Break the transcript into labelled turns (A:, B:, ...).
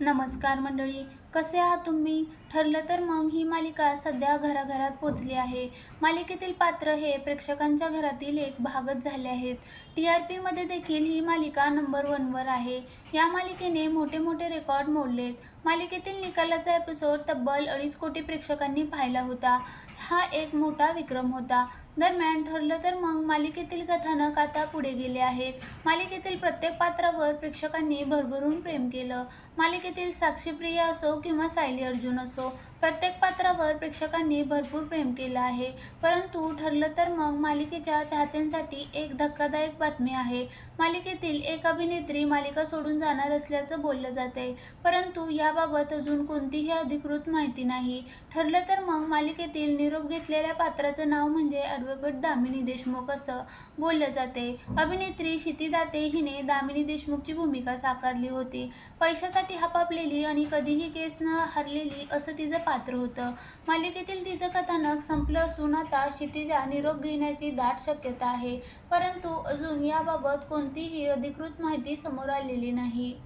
A: नमस्कार मंडळी. कसे आहात तुम्ही? ठरलं तर मग ही मालिका सध्या घराघरात पोचली आहे. मालिकेतील पात्र हे प्रेक्षकांच्या घरातील एक भागच झाले आहेत. टी आर पीमध्ये देखील ही मालिका नंबर वनवर आहे. या मालिकेने मोठे मोठे रेकॉर्ड मोडलेत. मालिकेतील निकालाचा एपिसोड तब्बल अडीच कोटी प्रेक्षकांनी पाहिला होता. हा एक मोठा विक्रम होता. दरम्यान ठरलं तर मग मालिकेतील कथानक आता पुढे गेले आहेत. मालिकेतील प्रत्येक पात्रावर प्रेक्षकांनी भरभरून प्रेम केलं. मालिकेतील साक्षीप्रिया असो किंवा सायली अर्जुन असो प्रत्येक पात्रावर प्रेक्षकांनी भरपूर प्रेम केलं आहे. परंतु ठरलं तर मग मालिकेच्या चाहत्यांसाठी एक धक्कादायक बातमी आहे. मालिकेतील एक अभिनेत्री मालिका सोडून जाणार असल्याचं बोललं जाते परंतु याबाबत अजून कोणतीही अधिकृत माहिती नाही. ठरलं तर मग मालिकेतील निरोप घेतलेल्या पात्राचं नाव म्हणजे ॲडव्होकेट दामिनी देशमुख असं बोललं जाते अभिनेत्री क्षिती दाते हिने दामिनी देशमुखची भूमिका साकारली होती. पैशासाठी हापापलेली आणि कधीही केस न हरलेली असं तिचं पात्र होतं. मालिकेतील तिचं कथानक संपलं असून आता क्षितिजा निरोप घेण्याची दाट शक्यता आहे. परंतु अजून याबाबत कोणतीही अधिकृत माहिती समोर आलेली नाही.